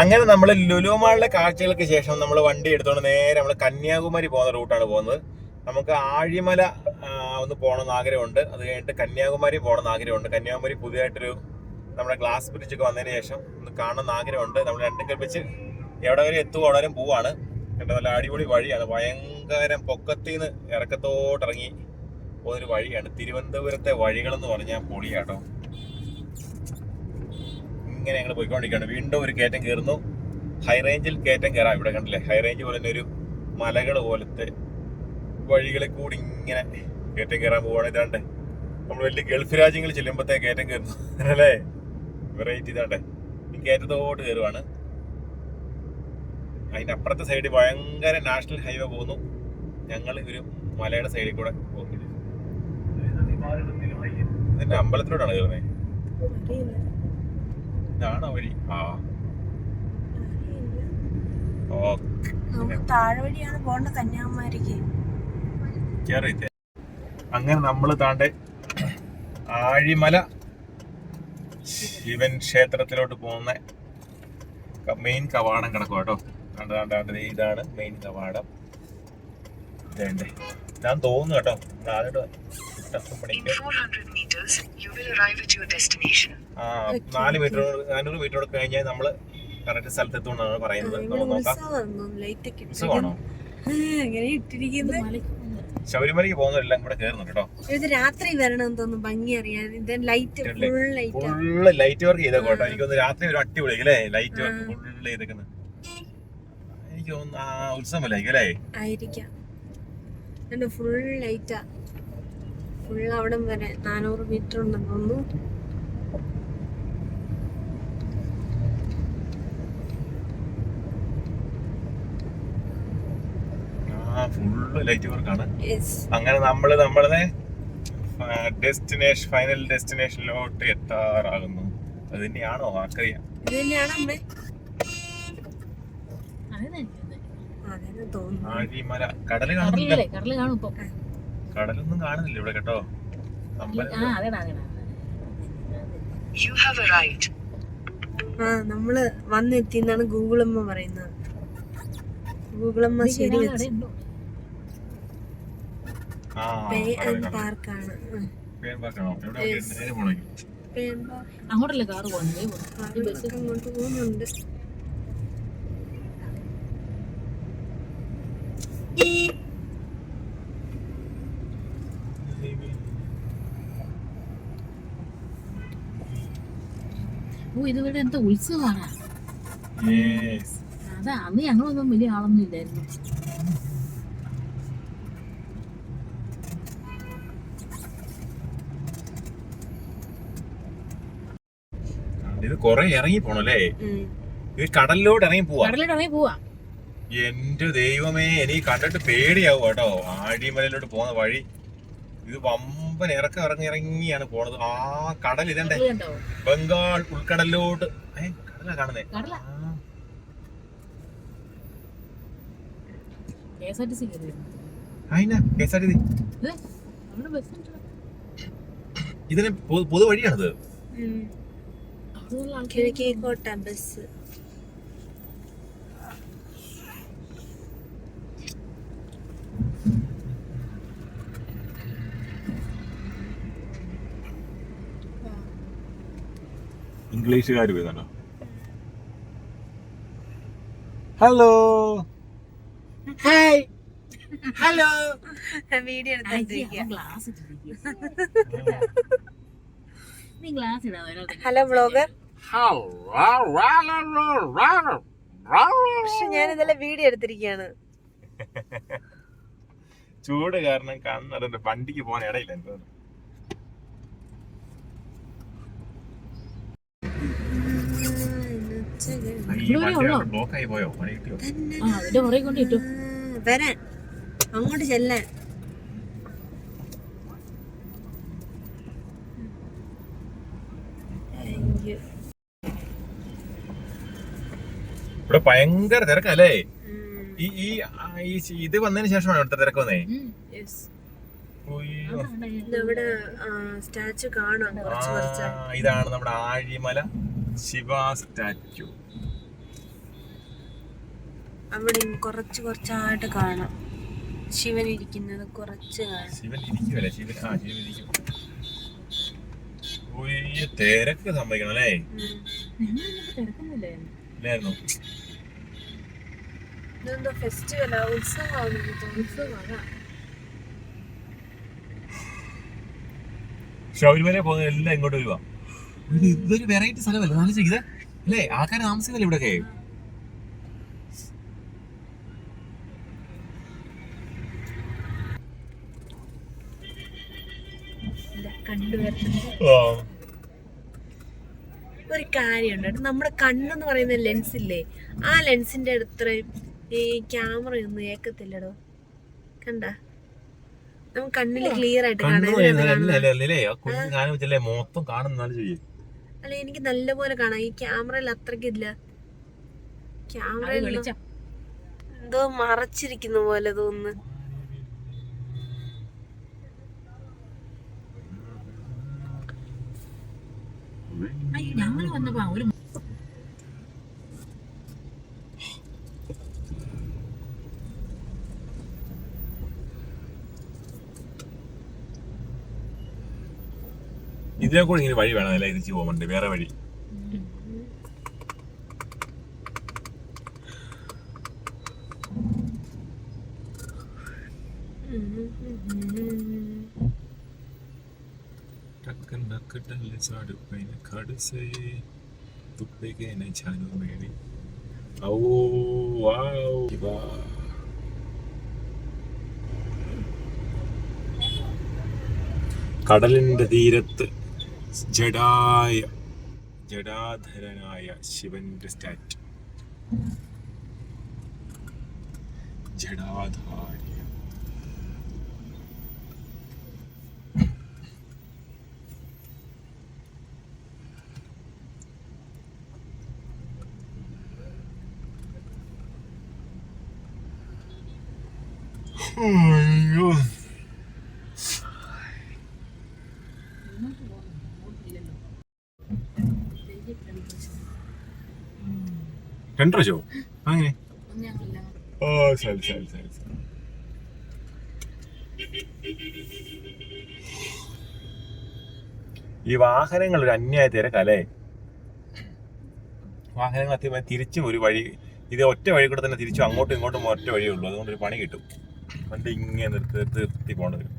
അങ്ങനെ നമ്മൾ ലുലുമാളിലെ കാഴ്ചകൾക്ക് ശേഷം നമ്മൾ വണ്ടി എടുത്തുകൊണ്ട് നേരെ നമ്മൾ കന്യാകുമാരി പോകുന്ന റൂട്ടാണ് പോകുന്നത്. നമുക്ക് ആഴിമല ഒന്ന് പോകണമെന്ന് ആഗ്രഹമുണ്ട്. അത് കഴിഞ്ഞിട്ട് കന്യാകുമാരി പോകണമെന്ന് ആഗ്രഹമുണ്ട്. കന്യാകുമാരി പുതിയതായിട്ടൊരു നമ്മുടെ ഗ്ലാസ് ബ്രിഡ്ജൊക്കെ വന്നതിന് ശേഷം ഒന്ന് കാണണമെന്ന് ആഗ്രഹമുണ്ട്. നമ്മൾ രണ്ടും കൽപ്പിച്ച് എവിടെ വരെ എത്തും അവിടെ പോവാണ്. കേട്ടോ നല്ല അടിപൊളി വഴിയാണ്. ഭയങ്കരം പൊക്കത്തിൽ നിന്ന് ഇറക്കത്തോട്ടിറങ്ങി പോകുന്നൊരു വഴിയാണ്. തിരുവനന്തപുരത്തെ വഴികളെന്ന് പറഞ്ഞാൽ പൊളിയാട്ടോ. ഇങ്ങനെ ഞങ്ങൾ പോയിക്കൊണ്ടിരിക്കുകയാണ്. വീണ്ടും ഒരു കയറ്റം കയറുന്നു. ഹൈ റേഞ്ചിൽ കയറ്റം കയറാം ഇവിടെ കണ്ടില്ലേ? ഹൈ റേഞ്ച് പോലെ തന്നെ ഒരു മലകൾ പോലത്തെ വഴികളിൽ കൂടി ഇങ്ങനെ കയറ്റം കയറാൻ പോവാണ്. ഇതാണ്ട് നമ്മൾ വലിയ ഗൾഫ് രാജ്യങ്ങളിൽ ചെല്ലുമ്പോഴത്തേ കയറ്റം കയറുന്നു. അല്ലേ? വെറൈറ്റി ഇതാണ്ട് ഈ കയറ്റത്തോട്ട് കയറുവാണ്. അതിന്റെ അപ്പുറത്തെ സൈഡിൽ ഭയങ്കര നാഷണൽ ഹൈവേ പോകുന്നു. ഞങ്ങൾ ഒരു മലയുടെ സൈഡിൽ കൂടെ പോകുന്നില്ല ഇതിന്റെ അമ്പലത്തിലോട്ടാണ് കയറുന്നത്. ഇതാണോ വഴി. ആ. താഴെ വഴിയാണ് പോകേണ്ട കന്യാകുമാരിക്ക്. കേറിയിട്ട് അങ്ങനെ നമ്മൾ താണ്ടെ ആഴിമല ശിവൻ ക്ഷേത്രത്തിലോട്ട് പോകുന്ന മെയിൻ കവാടം കിടക്കും കേട്ടോ കണ്ട് കണ്ട് കണ്ട് ഇതാണ് മെയിൻ കവാടം. ഇതേണ്ടേ. ഞാൻ തോന്നുന്നു കേട്ടോ. നാലോട്ട് In 400 meters, you will arrive at your destination. ആ നാല് മീറ്റർ നാനൂറ് മീറ്റർ കഴിഞ്ഞാൽ നമ്മൾ കറക്റ്റ് സ്ഥലത്ത് എത്തുമെന്നാണ് പറയുന്നത് നോക്കാം ഉത്സവമാണോ? ശബരിമലയ്ക്ക് പോകുന്നവരെല്ലാം ഇവിടെ കയറുന്നുണ്ട് കേട്ടോ. ഇത് രാത്രി വരണം തോന്നുന്നു. ഭംഗി അറിയാൻ. ഇത് ലൈറ്റ് ഇല്ലേ? Full light full light work ചെയ്തേക്കോ കേട്ടോ. എനിക്കൊന്ന് രാത്രി ഒരു അടിപൊളി അല്ലേ? ലൈറ്റ് വർക്ക് ഫുള്ള് ചെയ്തേക്കുന്നത്. എനിക്ക് തോന്നുന്നു ആ ഉത്സവമല്ലായിരിക്കും അല്ലേ ആയിരിക്കാം. ഫുൾ ലൈറ്റാ ഫുൾ അവിടം വരെ നാനൂറ് മീറ്റർ ഉണ്ടെന്ന് തോന്നുന്നു. ആ ഫുള്ള് ലൈറ്റ് വർക്കാണ്. അങ്ങനെ നമ്മൾ നമ്മളെ ഡെസ്റ്റിനേഷൻ ഫൈനൽ ഡെസ്റ്റിനേഷനിലോട്ട് എത്താറാകുന്നു. അത് തന്നെയാണോ ആർക്കറിയാം ആഴിമല. കടൽ കാണുന്നില്ല. കടലിലല്ലേ? കടൽ കാണും ഇപ്പൊ. കടലൊന്നും കാണുന്നില്ല ഇവിടെ കേട്ടോ. ആ നമ്മൾ വന്നെത്തി എന്നാണ് ഗൂഗിളമ്മ പറയുന്നത്. ഗൂഗിളമ്മ ശരി വെച്ച്. ആ പേ ആൻഡ് കാണും. പാർക്കാണ്. അങ്ങോട്ടല്ലേ കാറ് പോകുന്നത് അങ്ങോട്ട് പോകുന്നുണ്ട്. ഓ ഇത് ഇവിടെ എന്താ ഉത്സവമാണ്. അതാ അന്ന് ഞങ്ങളൊന്നും വലിയ ആളൊന്നും ഇല്ലായിരുന്നു. ഇത് കൊറേ ഇറങ്ങി പോണല്ലേ. ഇത് കടലിലോട്ട് ഇറങ്ങി പോവാ. കടലിലോട്ട് ഇറങ്ങി പോവാ. എന്റെ ദൈവമേ എനിക്ക് കണ്ടിട്ട് പേടിയാവും കേട്ടോ. ആഴിമലയിലോട്ട് പോകുന്ന വഴി. ഇത് വമ്പൻ ഇറക്കം ഇറങ്ങി ഇറങ്ങിയാണ് പോണത്. ആ കടൽ ഇതണ്ടേ? ബംഗാൾ ഉൾക്കടലിലോട്ട്. ഏ കടലാ കാണുന്നേ. ഇതിന് K S R T C കയറി അയിനാ KSRTC. അവിടെ ബസ് ഉണ്ട് ഇതിന് പൊതു- പൊതു വഴിയാണിത് ഉം. അവിടെയുള്ള ആൾക്കാർ കിഴക്കേക്കോട്ട ബസ് ഇംഗ്ലീഷുകാർ വരുന്നുണ്ടോ? Hello hi hello video hello vlogger പക്ഷെ ഞാൻ ഇന്നലെ വീഡിയോ എടുത്തിരിക്കുകയാണ്. ചൂട് കാരണം കണ്ണടന്റെ വണ്ടിക്ക് പോകാൻ ഇടയില്ല എനിക്ക് തോന്നുന്നു. പോയോ? പണി കിട്ടിയോ? ആ അതിന്റെ പുറകെ കൊണ്ട് ഇട്ടു. വരാൻ. അങ്ങോട്ട് ചെല്ലാൻ. ഇവിടെ ഭയങ്കര തിരക്കല്ലേ? ഈ ഈ ഈ സി- ഇത് വന്നതിന് ശേഷമാണ് ഇവിടുത്തെ തിരക്ക് വന്നേ. ഇവിടെ സ്റ്റാച്ചു കാണാം കുറച്ച് കുറച്ച്. ഇതാണ് നമ്മുടെ ആഴിമല. ശിവ സ്റ്റാച്യു അവിടെ കുറച്ച് കുറച്ചായിട്ട് കാണാം. ശിവൻ ഇരിക്കുന്നത് കുറച്ച് കാണാം. ശിവൻ ഇരിക്കുമല്ലേ ശിവൻ ആ ശിവൻ ഇരിക്കും. ഉയ്യ, തിരക്ക് സംഭവിക്കണം അല്ലേ? ഇല്ലായിരുന്നു? ഇതെന്തോ ഫെസ്റ്റിവലാ ഉത്സവമാണ് ഉത്സവമാണ്? ശബരിമല പോകുന്ന എല്ലാം ഇങ്ങോട്ട് വരുവാ. ഇത് ഇതൊരു വെറൈറ്റി സ്ഥലമല്ലേ? നല്ല ചെയ്ത് അല്ലേ ആൾക്കാർ താമസിക്കുന്നില്ല ഇവിടെയൊക്കെ ഒരു കാര്യമുണ്ട്. കേട്ടോ നമ്മുടെ കണ്ണെന്ന് പറയുന്ന ലെൻസ് ഇല്ലേ? ആ ലെൻസിന്റെ അടുത്രയും ഈ ക്യാമറ ഒന്നും ഏക്കത്തില്ലടോ കണ്ട? നമുക്ക് കണ്ണിൽ ക്ലിയർ ആയിട്ട് കാണാൻ മൊത്തം കാണുന്നാലും ചെയ്യും അല്ല എനിക്ക് നല്ലപോലെ കാണാം. ഈ ക്യാമറയിൽ അത്രയ്ക്ക് ഇല്ല. ക്യാമറയിൽ എന്തോ മറച്ചിരിക്കുന്ന പോലെ തോന്നുന്നു. ഞങ്ങൾ വന്നപ്പോ ഒരു ഇതിനെ കൂടെ ഇങ്ങനെ വഴി വേണം അല്ലെ? തിരിച്ചു പോകാൻ വേറെ വഴി. കടലിന്റെ തീരത്ത്. ജഡായ ജഡാധരനായ ശിവന്റെ സ്റ്റാറ്റ് ജഡാധാര്യ അയ്യോ രണ്ടര അങ്ങനെ. ഓ ശരി ശരി ശരി. ഈ വാഹനങ്ങൾ ഒരു അന്യായ തിരക്കല്ലേ വാഹനങ്ങൾ അത്യാവശ്യം തിരിച്ചും ഒരു വഴി ഇത് ഒറ്റ വഴി കൂടെ തന്നെ തിരിച്ചും അങ്ങോട്ടും ഇങ്ങോട്ടും ഒറ്റ വഴിയേ ഉള്ളൂ. അതുകൊണ്ട് ഒരു പണി കിട്ടും. വണ്ടി ഇങ്ങനെ നിർത്തി നിർത്തി നിർത്തി പോകേണ്ടി വരും.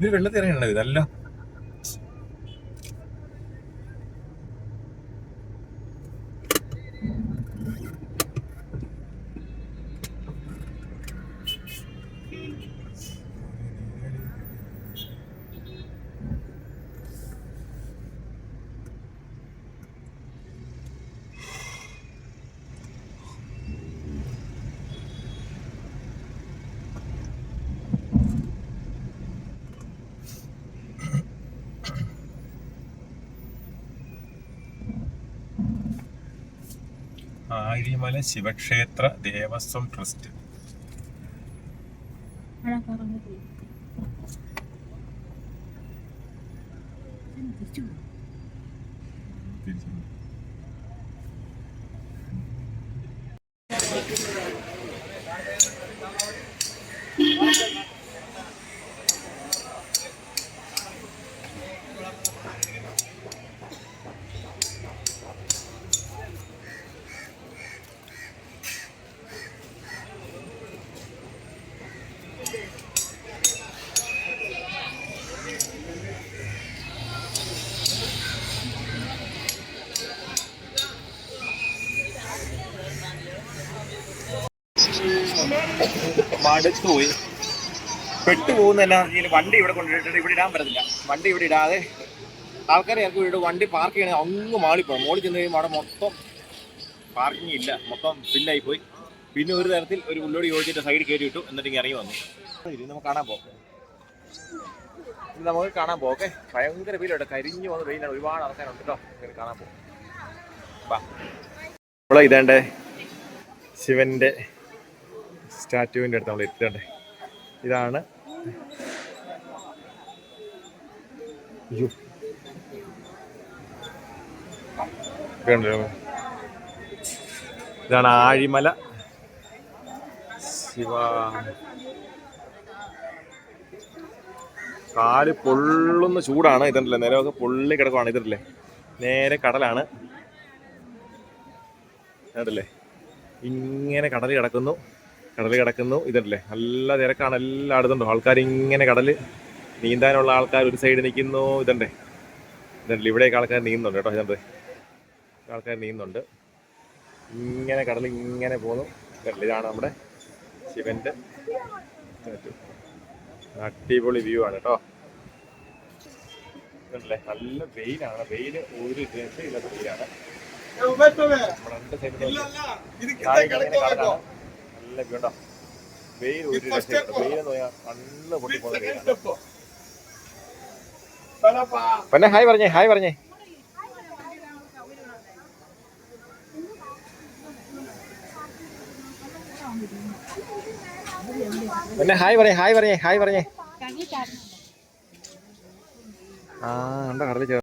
ഇത് വെള്ളത്തിൽ ഇറങ്ങണത് ഇതല്ല ആഴിമല ശിവക്ഷേത്ര ദേവസ്വം ട്രസ്റ്റ്. തിരിച്ചു പോകും മടുത്തു പോയി പെട്ടുപോകുന്ന എനർജിയിൽ വണ്ടി ഇവിടെ കൊണ്ടിട്ടിട്ട് ഇവിടെ ഇടാൻ പറ്റത്തില്ല. വണ്ടി ഇവിടെ ഇടാതെ ആൾക്കാരെ ഇറക്കി വിട്ട് വണ്ടി പാർക്ക് ചെയ്യണേ അങ്ങ് മാളിപ്പോണം മോളിൽ ചെന്ന് കഴിയുമ്പോൾ അവിടെ മൊത്തം പാർക്കിംഗ് ഇല്ല. മൊത്തം ഫില്ലായി പോയി. പിന്നെ ഒരു തരത്തിൽ ഒരു ഉള്ളോട് യോജിച്ചിട്ട് സൈഡിൽ കയറ്റി ഇട്ടു. എന്നിട്ട് ഇറങ്ങി വന്നു. ഇത് നമുക്ക് കാണാൻ പോകാം നമുക്ക് കാണാൻ പോകെ ഭയങ്കര വെയിലുണ്ട് കരിഞ്ഞു വന്ന് വെയിലാണ്. ഒരുപാട് ആൾക്കാരുണ്ട് കേട്ടോ. ഇങ്ങനെ കാണാൻ പോകും ഇവിടെ ഇതേണ്ടേ ശിവന്റെ സ്റ്റാറ്റുവിന്റെ അടുത്ത് നമ്മൾ എത്തിയിട്ടുണ്ട്. ഇതാണ്? ഇതാണ് ആഴിമല. ശിവ. കാൽ പൊള്ളുന്ന ചൂടാണ് ഇതല്ലേ നേരമൊക്കെ പൊള്ളി കിടക്കുവാണ് ഇതല്ലേ നേരെ കടലാണ്. ഇങ്ങനെ കടൽ കിടക്കുന്നു. കടൽ കിടക്കുന്നു. ഇതല്ലേ നല്ല തിരക്കാണ്. എല്ലായിടത്തും ആൾക്കാർ ഇങ്ങനെ കടൽ നീന്താനുള്ള ആൾക്കാർ ഒരു സൈഡ് നിൽക്കുന്നു. ഇതണ്ടേ? ഇതല്ലേ ഇവിടെയൊക്കെ ആൾക്കാർ നീന്തുന്നുണ്ട് കേട്ടോ. ഇതണ്ട്. ആൾക്കാർ നീന്തുന്നുണ്ട്. ഇങ്ങനെ കടൽ ഇങ്ങനെ പോകുന്നു. ഇതല്ലേ ഇതാണ് നമ്മുടെ ശിവന്റെ. അടിപൊളി വ്യൂ ആണ് കേട്ടോ. ഇതല്ലേ നല്ല വെയിലാണ് വെയിൽ ഒരു രക്ഷയില്ലാത്ത വെയിലാണ്. നമ്മുടെ രണ്ട് സൈഡിൽ നല്ല വ്യൂ ഉണ്ടോ വെയിൽ ഒരു രക്ഷയില്ല. കണ്ണ് പൊട്ടി പോകുന്ന വെയിലാണ്. പിന്നെ ഹായ് പറഞ്ഞേ ഹായ് പറഞ്ഞേ. പിന്നെ ഹായ് പറഞ്ഞേ ഹായ് പറഞ്ഞേ ഹായ് പറഞ്ഞേ. ആ എന്താ കടലിൽ ചേർ